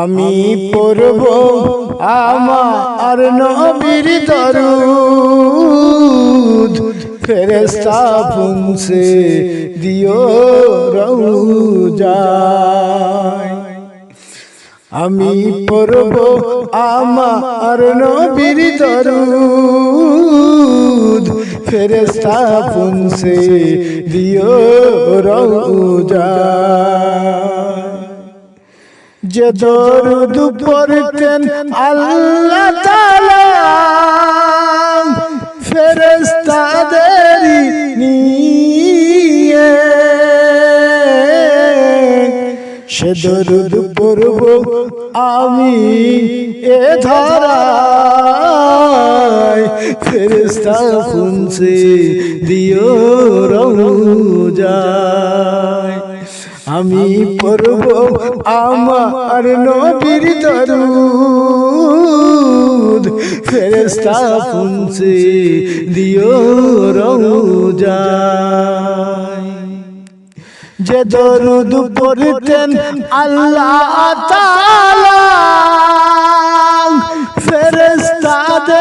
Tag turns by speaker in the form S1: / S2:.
S1: আমি পড়ব আমার নবীর দরুদ। ফেরেস্তা পুনসে দিও রৌজায় আমি পড়ব আমার নবীর দরুদ। ফেরেস্তা পুনসে দিও রৌজায় যে দরুদ পড়তেন আল্লাহ তাআলা। ফেরেশতাদের নিয়ে। সে দরুদ পড়ব আমি এ ধারায়। ফেরেশতা খুনছে, দিও রৌজায় আমি পড়ব আমার নবীর দরুদ। ফেরেস্তা পুনছে দিও রৌজায় যে দরুদ পড়তেন আল্লাহ তাআলা